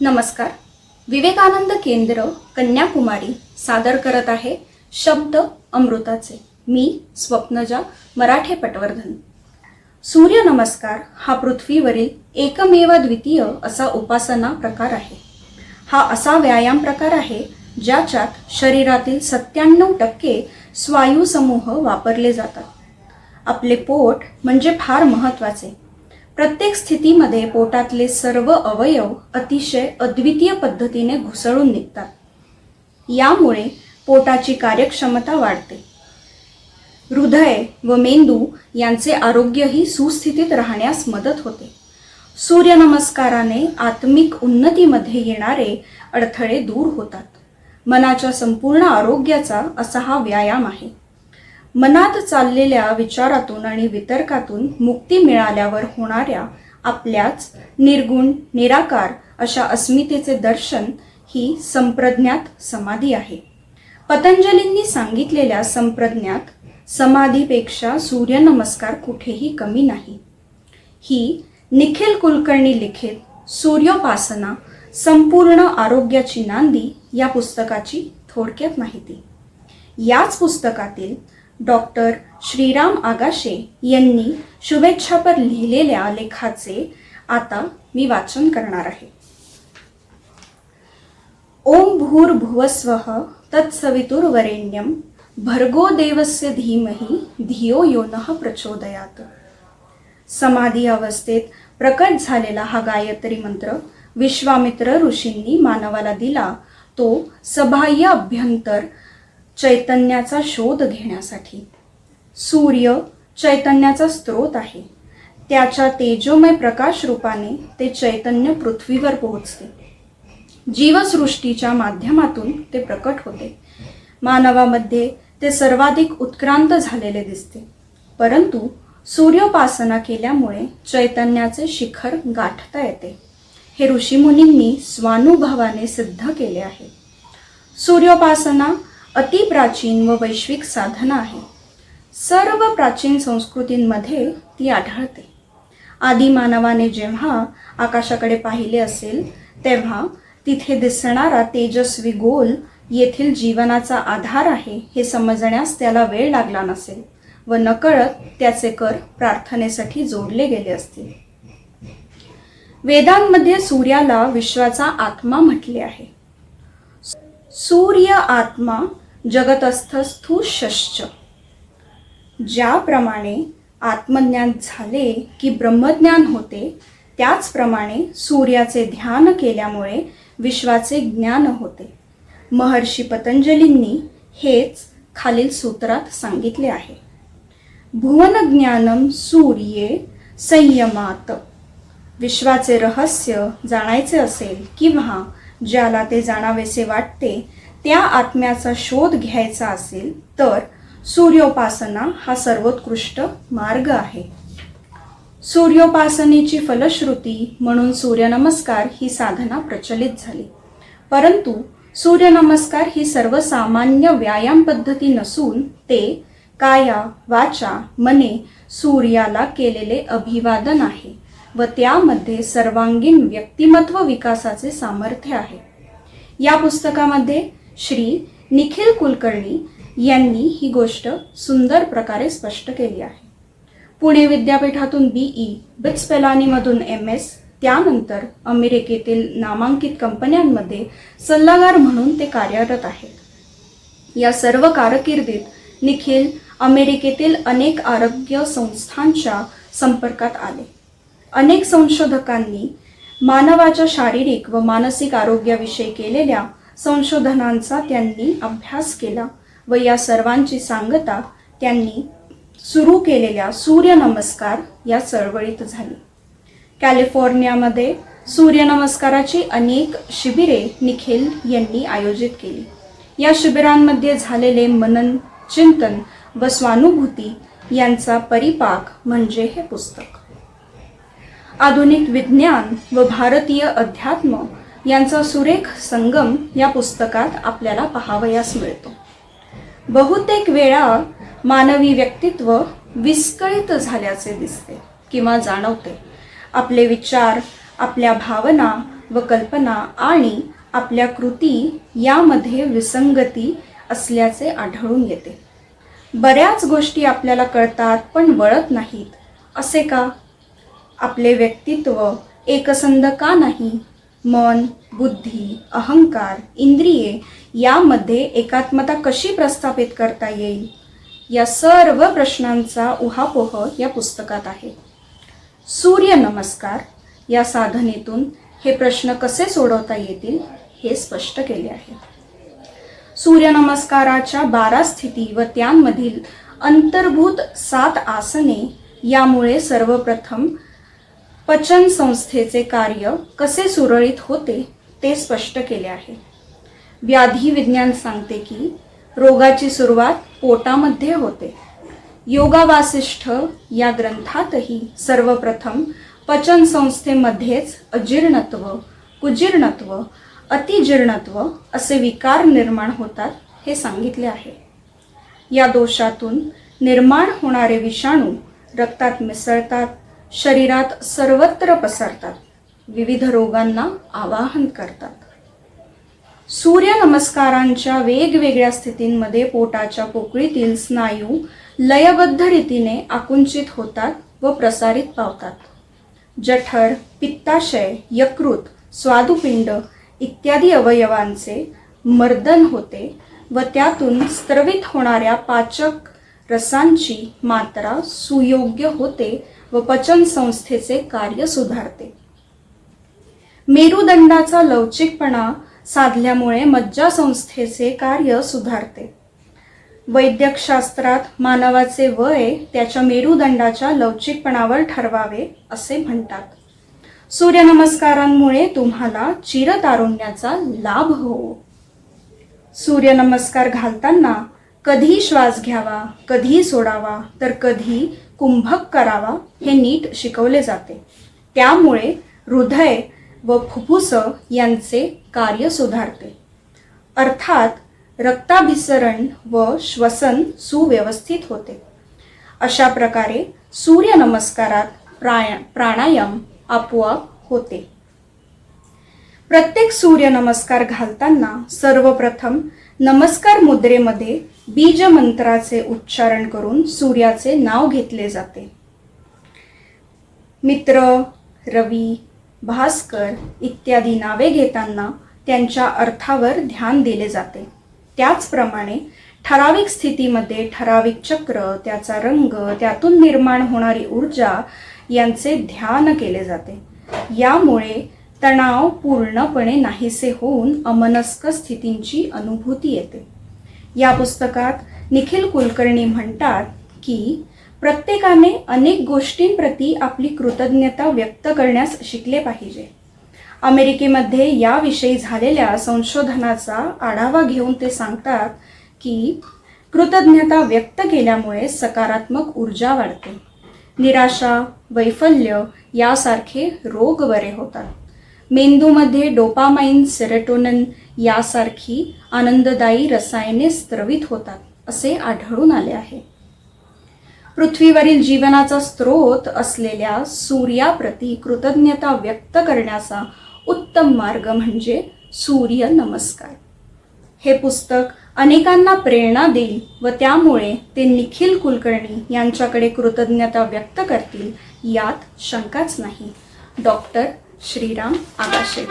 नमस्कार. विवेकानंद केंद्र कन्याकुमारी सादर करत आहे शब्द अमृताचे. मी स्वप्नजा मराठे पटवर्धन. सूर्य नमस्कार हा पृथ्वीवरील एकमेव द्वितीय असा उपासना प्रकार आहे. हा असा व्यायाम प्रकार आहे ज्याच्यात शरीरातील सत्त्याण्णव टक्के स्वायू समूह वापरले जातात. आपले पोट म्हणजे फार महत्त्वाचे प्रत्येक स्थितीमध्ये पोटातले सर्व अवयव अतिशय अद्वितीय पद्धतीने घुसळून निघतात. यामुळे पोटाची कार्यक्षमता वाढते. हृदय व मेंदू यांचे आरोग्यही सुस्थितीत राहण्यास मदत होते. सूर्यनमस्काराने आत्मिक उन्नतीमध्ये येणारे अडथळे दूर होतात. मनाच्या संपूर्ण आरोग्याचा असा हा व्यायाम आहे. मनात चाललेल्या विचारातून आणि वितर्कातून मुक्ती मिळाल्यावर होणाऱ्या आपल्याच निर्गुण निराकार अशा अस्मितेचे दर्शन ही संप्रज्ञात समाधी आहे. पतंजलींनी सांगितलेल्या संप्रज्ञात समाधीपेक्षा सूर्यनमस्कार कुठेही कमी नाही. ही निखिल कुलकर्णी लिखित सूर्योपासना संपूर्ण आरोग्याची नांदी या पुस्तकाची थोडक्यात माहिती. याच पुस्तकातील डॉक्टर श्रीराम आगाशे यांनी शुभेच्छापर लिहिलेल्या लेखाचे आता मी वाचन करणार आहे. ओम भूर्भुवस्वः तत्सवितुर्वरेण्यम भर्गो देवस्य धीमही धियो योन प्रचोदयात. समाधी अवस्थेत प्रकट झालेला हा गायत्री मंत्र विश्वामित्र ऋषींनी मानवाला दिला तो सबाह्य अभ्यंतर चैतन्याचा शोध घेण्यासाठी. सूर्य चैतन्याचा स्रोत आहे. त्याच्या तेजोमय प्रकाश रूपाने ते चैतन्य पृथ्वीवर पोहोचते. जीवसृष्टीच्या माध्यमातून ते प्रकट होते. मानवामध्ये ते सर्वाधिक उत्क्रांत झालेले दिसते. परंतु सूर्योपासना केल्यामुळे चैतन्याचे शिखर गाठता येते. हे ऋषीमुनींनी स्वानुभवाने सिद्ध केले आहे. सूर्योपासना अतिप्राचीन व वैश्विक साधना आहे. सर्व प्राचीन संस्कृतींमध्ये ती आढळते. आदिमानवाने जेव्हा आकाशाकडे पाहिले असेल तेव्हा तिथे दिसणारा तेजस्वी गोल येथील जीवनाचा आधार आहे हे समजण्यास त्याला वेळ लागला नसेल व नकळत त्याचे कर प्रार्थनेसाठी जोडले गेले असतील. वेदांमध्ये सूर्याला विश्वाचा आत्मा म्हटले आहे. सूर्य आत्मा जगतस्थस्थू शश्च ज्याप्रमाणे आत्मज्ञान झाले की ब्रह्मज्ञान होते त्याचप्रमाणे सूर्याचे ध्यान केल्यामुळे विश्वाचे ज्ञान होते. महर्षी पतंजलींनी हेच खालील सूत्रात सांगितले आहे. भुवन ज्ञानम सूर्ये संयमात. विश्वाचे रहस्य जाणायचे असेल किंवा ज्याला ते जाणावेसे वाटते त्या आत्म्याचा शोध घ्यायचा असेल तर सूर्योपासना हा सर्वोत्कृष्ट मार्ग आहे. सूर्योपासनेची फलश्रुती म्हणून सूर्यनमस्कार ही साधना प्रचलित झाली. परंतु सूर्यनमस्कार ही सर्वसामान्य व्यायाम पद्धती नसून ते काया वाचा मने सूर्याला केलेले अभिवादन आहे व त्यामध्ये सर्वांगीण व्यक्तिमत्व विकासाचे सामर्थ्य आहे. या पुस्तकामध्ये श्री निखिल कुलकर्णी यांनी ही गोष्ट सुंदर प्रकारे स्पष्ट केली आहे. पुणे विद्यापीठातून बीई बिट्स पेलानीमधून एम एस त्यानंतर अमेरिकेतील नामांकित कंपन्यांमध्ये सल्लागार म्हणून ते कार्यरत आहेत. या सर्व कारकिर्दीत निखिल अमेरिकेतील अनेक आरोग्य संस्थांच्या संपर्कात आले. अनेक संशोधकांनी मानवाच्या शारीरिक व मानसिक आरोग्याविषयी केलेल्या संशोधनांचा त्यांनी अभ्यास केला व या सर्वांची सांगता त्यांनी सुरू केलेल्या सूर्यनमस्कार या चळवळीत झाली. कॅलिफोर्नियामध्ये सूर्यनमस्काराची अनेक शिबिरे निखिल यांनी आयोजित केली. या शिबिरांमध्ये झालेले मनन चिंतन व स्वानुभूती यांचा परिपाक म्हणजे हे पुस्तक. आधुनिक विज्ञान व भारतीय अध्यात्म यांचा सुरेख संगम या पुस्तकात आपल्याला पाहावयास मिळतो. बहुतेक वेळा मानवी व्यक्तित्व विस्कळीत झाल्याचे दिसते किंवा जाणवते. आपले विचार आपल्या भावना व कल्पना आणि आपल्या कृती यामध्ये विसंगती असल्याचे आढळून येते. बऱ्याच गोष्टी आपल्याला कळतात पण वळत नाहीत. असे का? आपले व्यक्तित्व एकसंध का नाही? मन बुद्धी अहंकार इंद्रिये यामध्ये एकात्मता कशी प्रस्थापित करता येईल? या सर्व प्रश्नांचा उहापोह या पुस्तकात आहे. सूर्य नमस्कार. या साधनेतून हे प्रश्न कसे सोडवता येतील हे स्पष्ट केले आहे. सूर्यनमस्काराच्या बारा स्थिती व त्यांमधील अंतर्भूत सात आसने यामुळे सर्वप्रथम पचन संस्थेचे कार्य कसे सुरळीत होते ते स्पष्ट केले आहे. व्याधी विज्ञान सांगते की रोगाची सुरुवात पोटामध्ये होते. योगावासिष्ठ या ग्रंथातही सर्वप्रथम पचन संस्थेमध्येच अजीर्णत्व कुजीर्णत्व अतिजीर्णत्व असे विकार निर्माण होतात हे सांगितले आहे. या दोषातून निर्माण होणारे विषाणू रक्तात मिसळतात शरीरात सर्वत्र पसरतात. विविध रोगांना आवाहन करतात. सूर्य नमस्कारांच्या वेगवेगळ्या स्थितींमध्ये पोटाच्या पोकळीतील स्नायू लयबद्ध रीतीने आकुंचित होतात व प्रसारित पावतात. जठर पित्ताशय यकृत स्वादुपिंड इत्यादी अवयवांचे मर्दन होते व त्यातून स्त्रवित होणाऱ्या पाचक रसांची मात्रा सुयोग्य होते व पचन संस्थेचे कार्य सुधारते. मेरुदंडाचा लवचिकपणा साधल्यामुळे मज्जासंस्थेचे कार्य सुधारते. वैद्यकशास्त्रात मानवाचे वय त्याच्या मेरुदंडाच्या लवचिकपणावर ठरवावे असे म्हणतात. सूर्यनमस्कारांमुळे तुम्हाला चिरतारुण्याचा लाभ हो. सूर्यनमस्कार घालताना कधी श्वास घ्यावा कधी सोडावा तर कधी कुंभक करावा हे नीट शिकवले जाते. त्यामुळे हृदय व फुफ्फुस यांचे कार्य सुधारते. अर्थात रक्ताभिसरण व श्वसन सुव्यवस्थित होते. अशा प्रकारे सूर्यनमस्कारात प्राय प्राणायाम आपोआप होते. प्रत्येक सूर्यनमस्कार घालताना सर्वप्रथम नमस्कार मुद्रेमध्ये बीज मंत्राचे उच्चारण करून सूर्याचे नाव घेतले जाते. मित्र रवी भास्कर इत्यादी नावे घेताना त्यांच्या अर्थावर ध्यान दिले जाते. त्याचप्रमाणे ठराविक स्थितीमध्ये ठराविक चक्र त्याचा रंग त्यातून निर्माण होणारी ऊर्जा यांचे ध्यान केले जाते. यामुळे तणाव पूर्णपणे नाहीसे होऊन अमनस्क स्थितींची अनुभूती येते. या पुस्तकात निखिल कुलकर्णी म्हणतात की प्रत्येकाने अनेक गोष्टींप्रती आपली कृतज्ञता व्यक्त करण्यास शिकले पाहिजे. अमेरिकेमध्ये याविषयी झालेल्या संशोधनाचा आढावा घेऊन ते सांगतात की कृतज्ञता व्यक्त केल्यामुळे सकारात्मक ऊर्जा वाढते. निराशा वैफल्य यासारखे रोग बरे होतात. मेंदूमध्ये डोपामाइन सेरेटोनन यासारखी आनंददायी रसायने स्त्रवित होतात असे आढळून आले आहे. पृथ्वीवरील जीवनाचा स्रोत असलेल्या सूर्याप्रती कृतज्ञता व्यक्त करण्याचा उत्तम मार्ग म्हणजे सूर्य नमस्कार. हे पुस्तक अनेकांना प्रेरणा देईल व त्यामुळे ते निखिल कुलकर्णी यांच्याकडे कृतज्ञता व्यक्त करतील यात शंकाच नाही. डॉक्टर श्रीराम आगाशे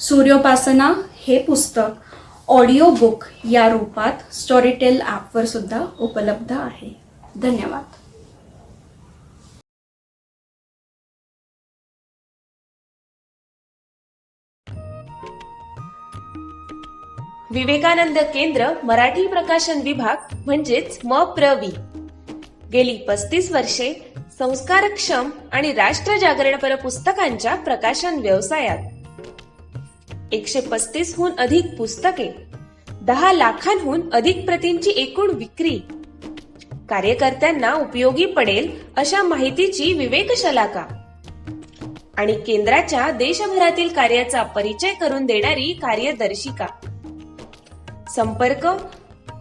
सूर्योपासना हे पुस्तक ऑडिओ बुक या रूपात स्टोरीटेल ॲपवर सुद्धा उपलब्ध आहे. धन्यवाद. विवेकानंद केंद्र मराठी प्रकाशन विभाग म्हणजेच म प्रवी गेली पस्तीस वर्षे संस्कारक्षम आणि राष्ट्र जागरणपर पुस्तकांच्या प्रकाशन व्यवसायात. एकशे पस्तीस हून अधिक पुस्तके दहा लाखांहून अधिक प्रतींची एकूण विक्री. कार्यकर्त्यांना उपयोगी पडेल अशा माहितीची विवेक शलाका आणि केंद्राच्या देशभरातील कार्याचा परिचय करून देणारी कार्यदर्शिका. संपर्क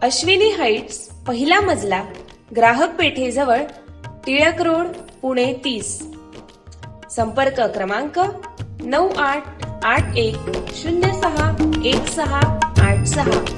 अश्विनी हाईट्स पहिला मजला ग्राहक पेठेजवळ टिळक रोड पुणे तीस. संपर्क क्रमांक नऊ आठ आठ एक शून्य सहा एक सहा आठ सहा.